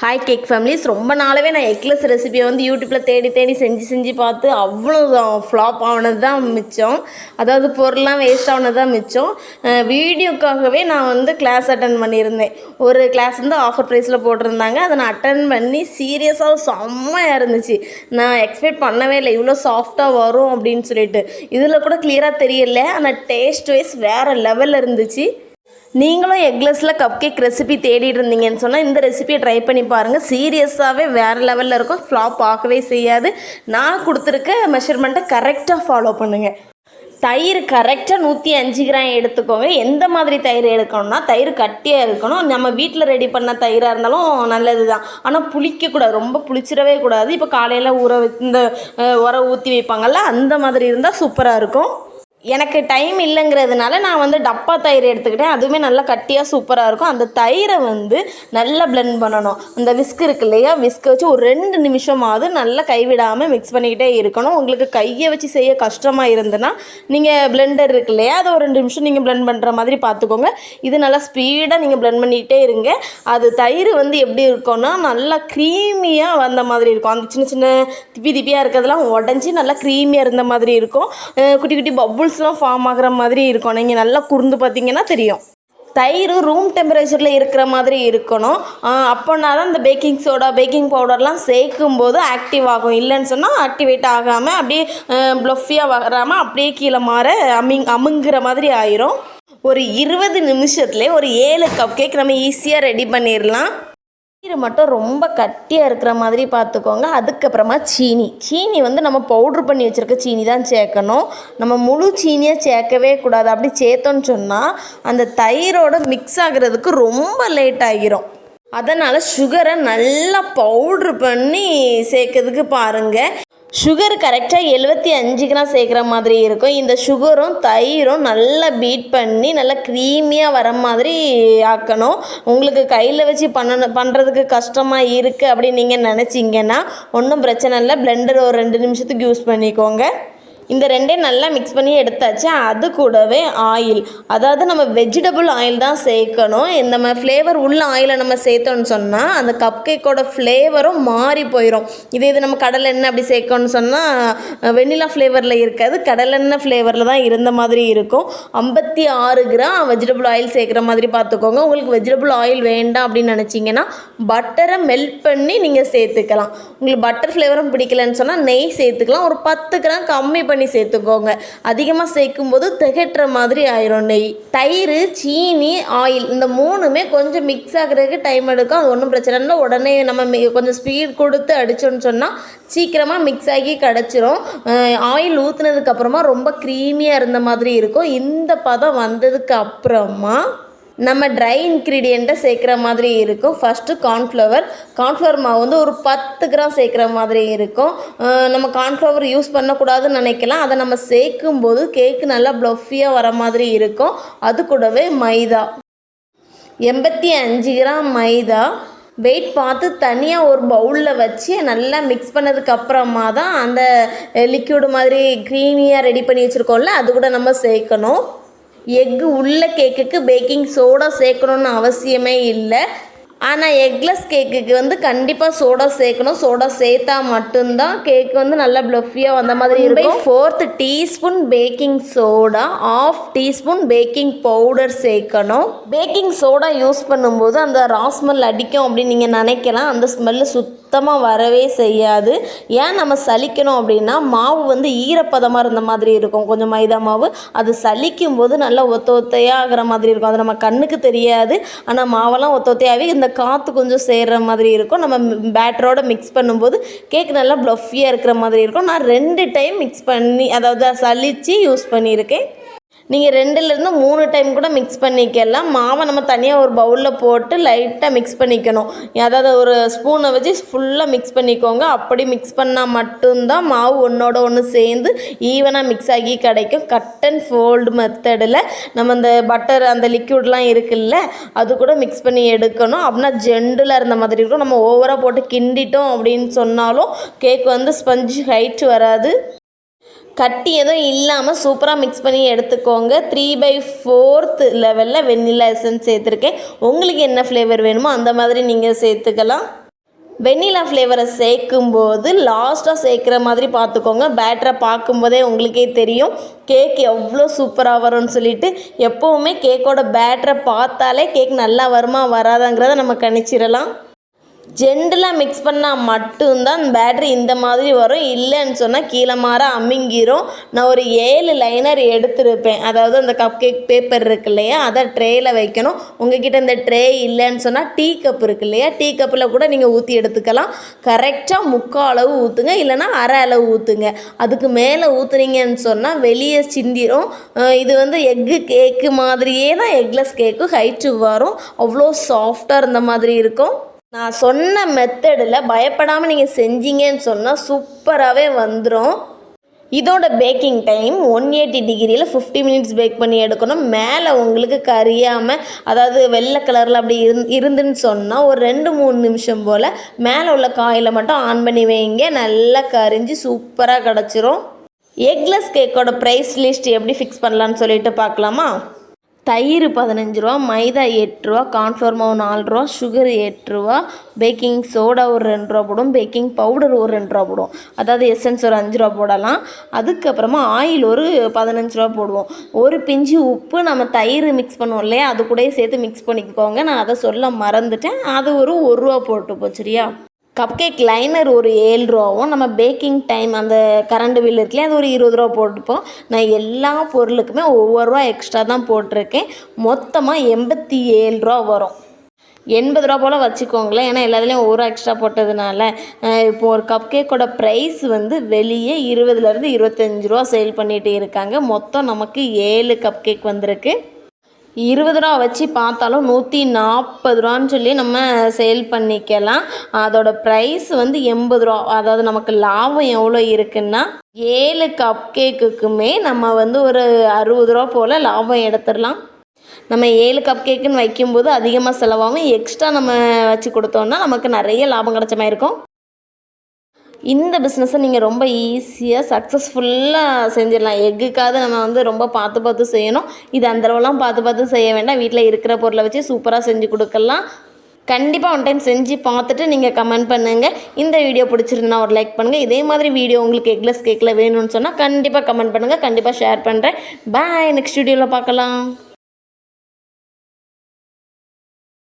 Hi cake families ரொம்ப நாளாவே நான் எக்லெஸ் ரெசிபியை வந்து யூடியூப்பில் தேடி தேடி செஞ்சு செஞ்சு பார்த்து அவ்வளோ ஃப்ளாப் ஆனது தான் மிச்சம். அதாவது பொருள்லாம் வேஸ்ட் ஆனது தான் மிச்சம் வீடியோக்காகவே நான் வந்து கிளாஸ் அட்டன் பண்ணியிருந்தேன். ஒரு கிளாஸ் வந்து ஆஃபர் ப்ரைஸில் போட்டிருந்தாங்க. அதை நான் அட்டன் பண்ணி சீரியஸாக செம்மையாக இருந்துச்சு. நான் எக்ஸ்பெக்ட் பண்ணவே இல்லை. இவ்வளோ சாஃப்டாக வரும் அப்படின்னு சொல்லிட்டு. இதில் கூட கிளியராக தெரியல. ஆனால் டேஸ்ட் வைஸ் வேறு லெவலில் இருந்துச்சு. நீங்களும் எக்லெஸில் கப் கேக் ரெசிபி தேடிட்டு இருந்தீங்கன்னு சொன்னால் இந்த ரெசிபியை ட்ரை பண்ணி பாருங்கள் சீரியஸாகவே வேறு லெவலில் இருக்கும். ஃப்ளாப் ஆகவே செய்யாது. நான் கொடுத்துருக்க மெஷர்மெண்ட்டை கரெக்டாக ஃபாலோ பண்ணுங்கள் தயிர் கரெக்டாக நூற்றி அஞ்சு கிராம் எடுத்துக்கோங்க. எந்த மாதிரி தயிர் எடுக்கணும்னா தயிர் கட்டியாக இருக்கணும். நம்ம வீட்டில் ரெடி பண்ண தயிராக இருந்தாலும் நல்லது தான் ஆனால் புளிக்கக்கூடாது. ரொம்ப புளிச்சிடவே கூடாது. இப்போ காலையில் ஊற இந்த உரம் ஊற்றி வைப்பாங்கல்ல அந்த மாதிரி இருந்தால் சூப்பராக இருக்கும். எனக்கு டைம் இல்லைங்கிறதுனால நான் வந்து டப்பா தயிர் எடுத்துக்கிட்டேன். அதுவுமே நல்லா கட்டியாக சூப்பராக இருக்கும். அந்த தயிரை வந்து நல்லா blend பண்ணணும். அந்த விஸ்க் இருக்கு இல்லையா? விஸ்க் வச்சு ஒரு ரெண்டு நிமிஷமாவது நல்லா கைவிடாமல் மிக்ஸ் பண்ணிக்கிட்டே இருக்கணும். உங்களுக்கு கையை வச்சு செய்ய கஷ்டமாக இருந்ததுன்னா நீங்கள் பிளெண்டர் இருக்கு இல்லையா? அதை ஒரு ரெண்டு நிமிஷம் நீங்கள் blend பண்ணுற மாதிரி பார்த்துக்கோங்க. இது நல்லா ஸ்பீடாக நீங்கள் blend பண்ணிக்கிட்டே இருங்க. அது தயிர் வந்து எப்படி இருக்கும்னா நல்லா க்ரீமியாக வந்த மாதிரி இருக்கும். அந்த சின்ன சின்ன திப்பி திப்பியாக இருக்கிறதெல்லாம் உடஞ்சி நல்லா க்ரீமியாக இருந்த மாதிரி இருக்கும். குட்டி குட்டி பப்புள் பபுள்ஸ்லாம் ஃபார்ம் ஆகுற மாதிரி இருக்கும். நீங்கள் நல்லா குறுந்து பார்த்தீங்கன்னா தெரியும். தயிர் ரூம் டெம்பரேச்சரில் இருக்கிற மாதிரி இருக்கணும். அப்போனா தான் இந்த பேக்கிங் சோடா பேக்கிங் பவுடர்லாம் சேர்க்கும் போது ஆக்டிவ் ஆகும். இல்லைன்னு சொன்னால் ஆக்டிவேட் ஆகாமல் அப்படியே ப்ளஃபியாக வராமல் அப்படியே கீழே மாற அமிங் அமுங்குற மாதிரி ஆயிரும். ஒரு இருபது நிமிஷத்துலேயே ஒரு ஏழு கப் கேக் நம்ம ஈஸியாக ரெடி பண்ணிடலாம் தயிர் மட்டும் ரொம்ப கட்டியாக இருக்கிற மாதிரி பார்த்துக்கோங்க. அதுக்கப்புறமா சீனி. சீனி வந்து நம்ம பவுட்ரு பண்ணி வச்சுருக்க சீனி தான் சேர்க்கணும். நம்ம முழு சீனியாக சேர்க்கவே கூடாது. அப்படி சேர்த்தோன்னு சொன்னால் அந்த தயிரோட மிக்ஸ் ஆகிறதுக்கு ரொம்ப லேட் ஆகிரும். அதனால் சுகரை நல்லா பவுட்ரு பண்ணி சேர்க்கறதுக்கு பாருங்கள் சுகர் கரெக்டாக எழுபத்தி அஞ்சு கிராம் சேர்க்குற மாதிரி இருக்கும். இந்த சுகரும் தயிரும் நல்லா பீட் பண்ணி நல்லா க்ரீமியாக வர மாதிரி ஆக்கணும். உங்களுக்கு கையில் வச்சு பண்ணணும் பண்ணுறதுக்கு கஷ்டமாக இருக்குது அப்படின்னு நீங்கள் நினச்சிங்கன்னா ஒன்றும் பிரச்சனை இல்லை. பிளெண்டர் ஒரு ரெண்டு நிமிஷத்துக்கு யூஸ் பண்ணிக்கோங்க. இந்த ரெண்டையும் நல்லா மிக்ஸ் பண்ணி எடுத்தாச்சு. அது கூடவே ஆயில் அதாவது நம்ம வெஜிடபிள் ஆயில் தான் சேர்க்கணும். இந்த மாதிரி ஃப்ளேவர் உள்ள ஆயிலை நம்ம சேர்த்தோன்னு சொன்னால் அந்த கப் கேக்கோட ஃப்ளேவரும் மாறி போயிடும் இதே இது நம்ம கடலை எண்ணெய் அப்படி சேர்க்கணும்னு சொன்னால் வெண்ணிலா ஃப்ளேவரில் இருக்காது. கடலெண்ணெய் ஃப்ளேவரில் தான் இருந்த மாதிரி இருக்கும். ஐம்பத்தி ஆறு கிராம் வெஜிடபிள் ஆயில் சேர்க்குற மாதிரி பார்த்துக்கோங்க. உங்களுக்கு வெஜிடபிள் ஆயில் வேண்டாம் அப்படின்னு நினச்சிங்கன்னா பட்டரை மெல்ட் பண்ணி நீங்கள் சேர்த்துக்கலாம். உங்களுக்கு பட்டர் ஃப்ளேவரும் பிடிக்கலன்னு சொன்னால் நெய் சேர்த்துக்கலாம். ஒரு பத்து கிராம் கம்மி பண்ணி சேர்த்துக்கோங்க. அதிகமாக சேர்க்கும்போது திகட்டுற மாதிரி ஆயிரும். நெய் தயிர் சீனி ஆயில் இந்த மூணுமே கொஞ்சம் மிக்ஸ் ஆகுறதுக்கு டைம் எடுக்கும். அது ஒன்றும் பிரச்சனை இல்லை. உடனே நம்ம கொஞ்சம் ஸ்பீட் கொடுத்து அடிச்சோன்னு சொன்னால் சீக்கிரமாக மிக்ஸ் ஆகி கிடச்சிரும். ஆயில் ஊற்றுனதுக்கப்புறமா ரொம்ப க்ரீமியாக இருந்த மாதிரி இருக்கும். இந்த பதம் வந்ததுக்கு அப்புறமா நம்ம ட்ரை இன்க்ரீடியண்ட்டை சேர்க்குற மாதிரி இருக்கும். ஃபஸ்ட்டு கார்ன்ஃப்ளவர் கார்ன்ஃப்ளவர் மாவு வந்து ஒரு பத்து கிராம் சேர்க்குற மாதிரி இருக்கும். நம்ம கார்ன்ஃப்ளவர் யூஸ் பண்ணக்கூடாதுன்னு நினைக்கலாம். அதை நம்ம சேர்க்கும் போது கேக்கு நல்லா ப்ளஃபியாக வர மாதிரி இருக்கும். அது கூடவே மைதா. எண்பத்தி அஞ்சு கிராம் மைதா. வெயிட் பார்த்து தனியாக ஒரு பவுலில் வச்சு நல்லா மிக்ஸ் பண்ணதுக்கு அப்புறமா தான் அந்த லிக்யூடு மாதிரி க்ரீமியாக ரெடி பண்ணி வச்சுருக்கோம்ல அது கூட நம்ம சேர்க்கணும். எக்கு உள்ள கேக்குக்கு பேக்கிங் சோடா சேர்க்கணுன்னு அவசியமே இல்லை. ஆனால் எக்லெஸ் கேக்குக்கு வந்து கண்டிப்பாக சோடா சேர்க்கணும். சோடா சேர்த்தா மட்டும்தான் கேக் வந்து நல்லா ப்ளஃபியாக வந்த மாதிரி இருக்கும். Fourth teaspoon baking soda half teaspoon baking powder சேர்க்கணும். பேக்கிங் சோடா யூஸ் பண்ணும்போது அந்த ரா ஸ்மெல் அடிக்கும் அப்படின்னு நீங்கள் நினைக்கலாம். அந்த ஸ்மெல்லு சுத்தமாக வரவே செய்யாது. ஏன் நம்ம சலிக்கணும் அப்படின்னா மாவு வந்து ஈரப்பதமாக இருந்த மாதிரி இருக்கும். கொஞ்சம் மைதா மாவு அது சலிக்கும் போது நல்லா ஒத்த ஒத்தையாக ஆகிற மாதிரி இருக்கும். அது நம்ம கண்ணுக்கு தெரியாது. ஆனால் மாவெல்லாம் ஒத்த ஒத்தையாகவே இந்த காற்று கொஞ்சம் சேர்ற மாதிரி இருக்கும். நம்ம பேட்டரோட மிக்ஸ் பண்ணும்போது கேக் நல்லா ப்ளஃபியாக இருக்கிற மாதிரி இருக்கும். நான் ரெண்டு டைம் மிக்ஸ் பண்ணி அதாவது சலித்து யூஸ் பண்ணியிருக்கேன். நீங்கள் ரெண்டுலேருந்து மூணு டைம் கூட மிக்ஸ் பண்ணிக்கலாம். மாவை நம்ம தனியாக ஒரு பவுலில் போட்டு லைட்டாக மிக்ஸ் பண்ணிக்கணும். அதாவது ஒரு ஸ்பூனை வச்சு ஃபுல்லாக மிக்ஸ் பண்ணிக்கோங்க. அப்படி மிக்ஸ் பண்ணால் மட்டும்தான் மாவு ஒன்றோட ஒன்று சேர்ந்து ஈவனாக மிக்ஸ் ஆகி கிடைக்கும். கட் அண்ட் ஃபோல்டு மெத்தடில் நம்ம அந்த பட்டர் அந்த லிக்யூட்லாம் இருக்குல்ல அது கூட மிக்ஸ் பண்ணி எடுக்கணும். அப்படின்னா ஜெண்டில் இருந்த மாதிரி இருக்கும் நம்ம ஓவராக போட்டு கிண்டிட்டோம் அப்படின்னு சொன்னாலும் கேக் வந்து ஸ்பஞ்சு ஹைட் வராது. கட்டி எதுவும் இல்லாமல் சூப்பராக மிக்ஸ் பண்ணி எடுத்துக்கோங்க. த்ரீ பை ஃபோர்த் லெவலில் வெண்ணிலா எசன்ஸ் சேர்த்துருக்கேன். உங்களுக்கு என்ன ஃப்ளேவர் வேணுமோ அந்த மாதிரி நீங்கள் சேர்த்துக்கலாம். வெண்ணிலா ஃப்ளேவரை சேர்க்கும்போது லாஸ்ட்டாக சேர்க்குற மாதிரி பார்த்துக்கோங்க. பேட்டரை பார்க்கும்போதே உங்களுக்கே தெரியும். கேக் எவ்வளோ சூப்பராக வரும்னு சொல்லிட்டு எப்போவுமே கேக்கோட பேட்டரை பார்த்தாலே கேக் நல்லா வருமா வராதாங்கிறத நம்ம கணிச்சிடலாம். ஜென்டலாக மிக்ஸ் பண்ணால் மட்டும்தான் பேட்ரி இந்த மாதிரி வரும். இல்லைன்னு சொன்னால் கீழே மாற அமுங்கிரும். நான் ஒரு ஏழு லைனர் எடுத்திருப்பேன். அதாவது அந்த கப் கேக் பேப்பர் இருக்கு இல்லையா அதை ட்ரேயில் வைக்கணும். உங்ககிட்ட இந்த ட்ரே இல்லைன்னு சொன்னால் டீ கப் இருக்கு இல்லையா டீ கப்பில் கூட நீங்கள் ஊற்றி எடுத்துக்கலாம். கரெக்டாக முக்கால் அளவு ஊற்றுங்க இல்லைன்னா அரை அளவு ஊற்றுங்க அதுக்கு மேலே ஊற்றுனீங்கன்னு சொன்னால் வெளியே சிந்திரும். இது வந்து எக்கு கேக்கு மாதிரியே தான் எக்லெஸ் கேக்கு ஹைட்டு வரும். அவ்வளோ சாஃப்டாக இருந்த மாதிரி இருக்கும். நான் சொன்ன மெத்தடில் பயப்படாமல் நீங்கள் செஞ்சீங்கன்னு சொன்னால் சூப்பராகவே வந்துடும் இதோட பேக்கிங் டைம் ஒன் எயிட்டி டிகிரியில் ஃபிஃப்டி மினிட்ஸ் பேக் பண்ணி எடுக்கணும். மேலே உங்களுக்கு கரியாமல் அதாவது வெள்ளை கலரில் அப்படி இருந் இருந்துன்னு சொன்னால் ஒரு ரெண்டு மூணு நிமிஷம் போல் மேலே உள்ள காயில் மட்டும் ஆன் பண்ணி வைங்க. நல்லா கரிஞ்சு சூப்பராக கிடச்சிரும். எக்லெஸ் கேக்கோட ப்ரைஸ் லிஸ்ட் எப்படி ஃபிக்ஸ் பண்ணலான்னு சொல்லிட்டு பார்க்கலாமா? தயிர் பதினஞ்சு ரூபா மைதா எட்டு ரூபா கார்ன்ஃப்ளவர் மாவு நாலு ரூபா சுகர் எட்டு ரூபா பேக்கிங் சோடா ஒரு ரெண்டு ரூபா போடும் பேக்கிங் பவுடர் ஒரு ரெண்டு ரூபா போடும். அதாவது எசன்ஸ் ஒரு அஞ்சு ரூபா போடலாம். அதுக்கப்புறமா ஆயில் ஒரு பதினஞ்சு ரூபா போடுவோம். ஒரு பிஞ்சு உப்பு நம்ம தயிர் மிக்ஸ் பண்ணுவோம் இல்லையா? அது கூடயே சேர்த்து மிக்ஸ் பண்ணிக்கோங்க. நான் அதை சொல்ல மறந்துட்டேன். அது ஒரு ஒரு ரூபா போட்டுப்போம் சரியா? கப் கேக் லைனர் ஒரு ஏழு ரூபாவும் நம்ம பேக்கிங் டைம் அந்த கரண்ட் பில் இருக்குல்லையா அது ஒரு இருபது ரூபா போட்டுப்போம். நான் எல்லா பொருளுக்குமே ஒவ்வொரு ரூபா எக்ஸ்ட்ரா தான் போட்டிருக்கேன். மொத்தமாக எண்பத்தி ஏழு ரூபா வரும். எண்பது ரூபா போல் வச்சுக்கோங்களேன். ஏன்னா எல்லாத்துலேயும் ஒரு எக்ஸ்ட்ரா போட்டதுனால இப்போ ஒரு கப் கேக்கோட ப்ரைஸ் வந்து வெளியே இருபதுலேருந்து இருபத்தஞ்சி ரூபா சேல் பண்ணிகிட்டு இருக்காங்க. மொத்தம் நமக்கு ஏழு கப் கேக் வந்திருக்கு. இருபது ரூபா வச்சு பார்த்தாலும் நூற்றி நாற்பது ரூபான்னு சொல்லி நம்ம சேல் பண்ணிக்கலாம். அதோட ப்ரைஸ் வந்து எண்பது ரூபா அதாவது நமக்கு லாபம் எவ்வளோ இருக்குன்னா ஏழு கப் கேக்குக்குமே நம்ம வந்து ஒரு அறுபது ரூபா போல் லாபம் எடுத்துடலாம். நம்ம ஏழு கப் கேக்குன்னு வைக்கும்போது அதிகமாக செலவாகும். எக்ஸ்ட்ரா நம்ம வச்சு கொடுத்தோம்னா நமக்கு நிறைய லாபம் கிடைச்ச மாதிரி இருக்கும். இந்த பிஸ்னஸை நீங்கள் ரொம்ப ஈஸியாக சக்ஸஸ்ஃபுல்லாக செஞ்சிடலாம். எக்குக்காவது நம்ம வந்து ரொம்ப பார்த்து பார்த்து செய்யணும். இது அந்தளவுலாம் பார்த்து பார்த்து செய்ய வேண்டாம். வீட்டில் இருக்கிற பொருளை வச்சு சூப்பராக செஞ்சு கொடுக்கலாம். கண்டிப்பாக ஒன் டைம் செஞ்சு பார்த்துட்டு நீங்கள் கமெண்ட் பண்ணுங்கள் இந்த வீடியோ பிடிச்சிருந்தா ஒரு லைக் பண்ணுங்கள் இதே மாதிரி வீடியோ உங்களுக்கு எக்லெஸ் கேக்கில் வேணும்னு சொன்னால் கண்டிப்பாக கமெண்ட் பண்ணுங்கள் கண்டிப்பாக ஷேர் பண்ணுறேன் பாய் நெக்ஸ்ட் வீடியோவில் பார்க்கலாம்.